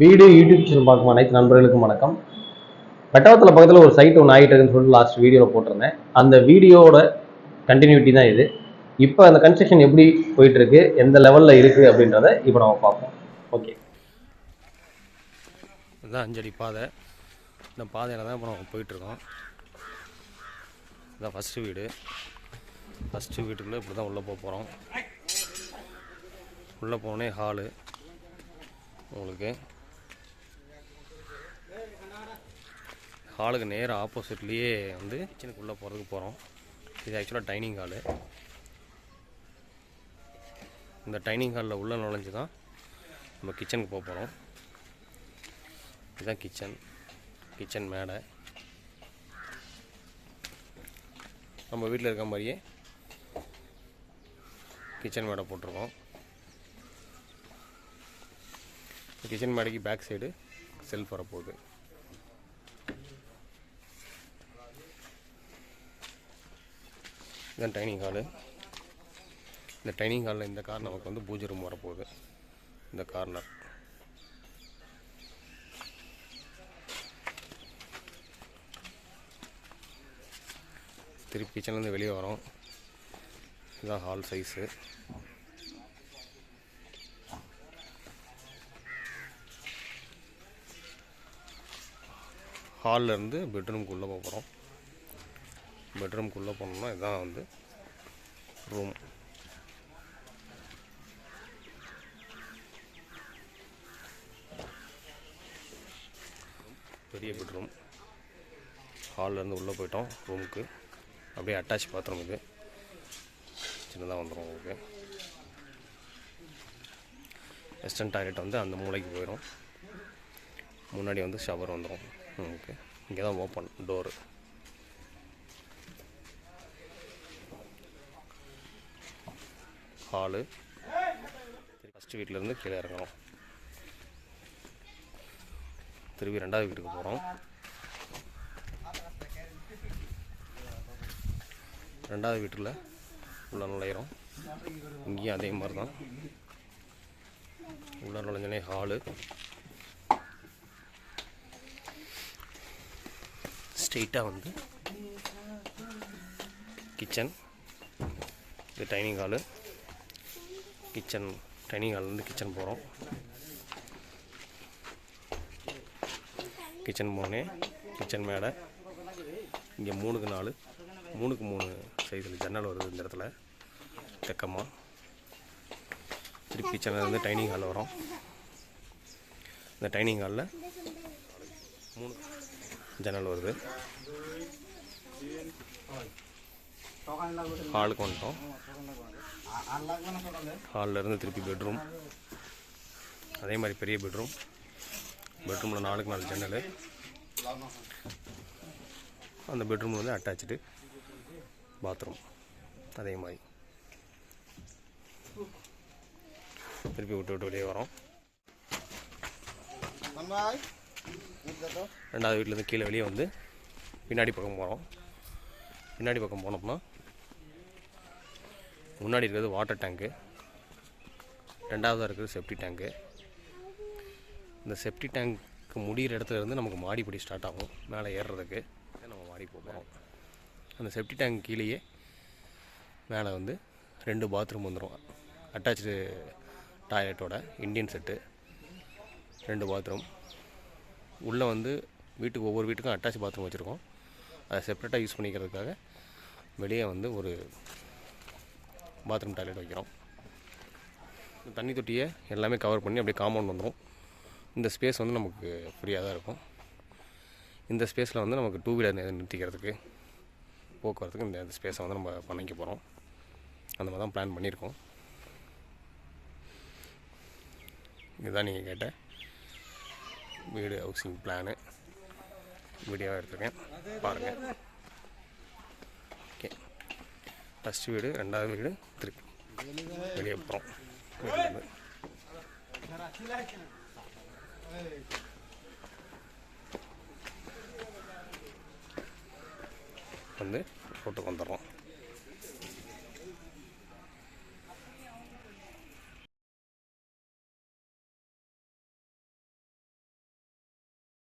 Video YouTube channel பார்க்கும் அனைத்து நண்பர்களுக்கும் வணக்கம். பெட்டாவத்தில் பக்கத்தில் ஒரு சைட் ஒன்று ஆகிட்டு இருக்குன்னு சொல்லிட்டு லாஸ்ட் வீடியோவில் போட்டிருந்தேன். அந்த வீடியோவோட கண்டினியூட்டி தான் இது. இப்போ அந்த கன்ஸ்ட்ரக்ஷன் எப்படி போயிட்டுருக்கு எந்த லெவலில் இருக்குது அப்படின்றத இப்போ நம்ம பார்ப்போம். ஓகே இதுதான் அஞ்சடி பாதை. இந்த பாதையில் தான் இப்போ நம்ம போயிட்டுருக்கோம். இதுதான் ஃபஸ்ட்டு வீடு. ஃபஸ்ட்டு வீட்டுக்குள்ளே இப்படி தான் உள்ளே போக போகிறோம் உள்ளே போனே ஹாலு உங்களுக்கு ஹாலுக்கு நேராக ஆப்போசிட்லேயே வந்து கிச்சனுக்குள்ளே போகிறதுக்கு போகிறோம். இது ஆக்சுவலாக டைனிங் ஹாலு இந்த டைனிங் ஹாலில் உள்ளே நுழைஞ்சு தான் நம்ம கிச்சனுக்கு போக போகிறோம். இதுதான் கிச்சன் கிச்சன் மேடை. நம்ம வீட்டில் இருக்க மாதிரியே கிச்சன் மேடை போட்டிருக்கோம். கிச்சன் மேடைக்கு பேக் சைடு செல்ஃப் வரப்போகுது. இதுதான் டைனிங் ஹாலு இந்த டைனிங் ஹாலில் இந்த கார் நமக்கு வந்து பூஜை ரூம் வரப்போகுது. இந்த கார்னர் திருப்பி கிச்சன்லேருந்து வெளியே வரோம். இதுதான் ஹால் சைஸு ஹாலில் இருந்து பெட்ரூம்குள்ளே போக போகிறோம் பெட்ரூம்குள்ளே போனோம்னா இதுதான் வந்து ரூம் பெரிய பெட்ரூம் ஹால்லேருந்து உள்ளே போயிட்டோம் ரூமுக்கு அப்படியே அட்டாச் பாத்ரூம் இது. சின்னதாக வந்துடும் உங்களுக்கு. வெஸ்டர்ன் டாய்லெட் வந்து அந்த மூலைக்கு போயிடும் முன்னாடி வந்து ஷவர் வந்துடும் உங்களுக்கு இங்கே தான் ஓப்பன் டோரு ஹாலு. ஃபஸ்ட்டு வீட்டிலேருந்து கீழே இறங்குறோம் திருப்பி ரெண்டாவது வீட்டுக்கு போகிறோம் ரெண்டாவது வீட்டில் உள்ள நுழையிறோம். இங்கேயும் அதே மாதிரி தான் உள்ள நுழைஞ்சனே ஹாலு. ஸ்ட்ரெயிட்டாக வந்து கிச்சன். இது டைனிங் ஹாலு. கிச்சன் டைனிங் ஹால்லேருந்து கிச்சன் போகிறோம் கிச்சன் போனே கிச்சன் மேடை இங்கே மூணுக்கு நாலு மூணுக்கு மூணு சைஸில் ஜன்னல் வருது இந்த இடத்துல. தெக்கமாக திருப்பி கிச்சனில் இருந்து டைனிங் ஹால் வரும் இந்த டைனிங் ஹாலில் மூணு ஜன்னல் வருது. ஹாலுக்கு வந்துட்டோம். ஹாலில் இருந்து திருப்பி பெட்ரூம். அதே மாதிரி பெரிய பெட்ரூம். பெட்ரூமில் நாலுக்கு நாலு ஜன்னல். அந்த பெட்ரூம் வந்து அட்டாச்சு பாத்ரூம். அதே மாதிரி. திருப்பி விட்டு விட்டு வெளியே வரோம். ரெண்டாவது வீட்டிலேருந்து கீழே வெளியே வந்து பின்னாடி பக்கம் போகிறோம் பின்னாடி பக்கம் போனோம்னா முன்னாடி இருக்கிறது வாட்டர் டேங்க்கு ரெண்டாவதாக இருக்கிறது செப்டி டேங்க்கு இந்த செப்டி டேங்க்கு முடிகிற இடத்துல இருந்து நமக்கு மாடிப்படி ஸ்டார்ட் ஆகும். மேலே ஏறுறதுக்கு. நம்ம மாடி போகிறோம். அந்த செப்டி டேங்க் கீழேயே மேலே வந்து ரெண்டு பாத்ரூம் வந்துடும் அட்டாச்சு டாய்லெட்டோட இண்டியன் செட்டு ரெண்டு பாத்ரூம் உள்ளே வந்து வீட்டுக்கு ஒவ்வொரு வீட்டுக்கும் அட்டாச் பாத்ரூம் வச்சுருக்கோம். அதை செப்பரேட்டாக யூஸ் பண்ணிக்கிறதுக்காக வெளியே வந்து ஒரு பாத்ரூம் டாய்லெட் வைக்கிறோம். இந்த தண்ணி தொட்டியை எல்லாமே கவர் பண்ணி அப்படியே காம்பவுண்ட் வந்துடும் இந்த ஸ்பேஸ் வந்து நமக்கு ஃப்ரீயாக தான் இருக்கும். இந்த ஸ்பேஸில் வந்து நமக்கு டூ வீலர் நிறுத்திக்கிறதுக்கு போக்குவரத்துக்கு இந்த ஸ்பேஸை வந்து நம்ம பண்ணிக்க போகிறோம் அந்த மாதிரி தான் பிளான் பண்ணியிருக்கோம். இதுதான் நீங்கள் கேட்ட வீடு ஹவுசிங் பிளானு. வீடியோவாக எடுத்துருக்கேன். பாருங்கள் ஃபஸ்ட்டு வீடு ரெண்டாவது வீடு திருப்பி வெளியே போகிறோம் வீட்டிலேருந்து வந்து போட்டுக்கு வந்துடுறோம்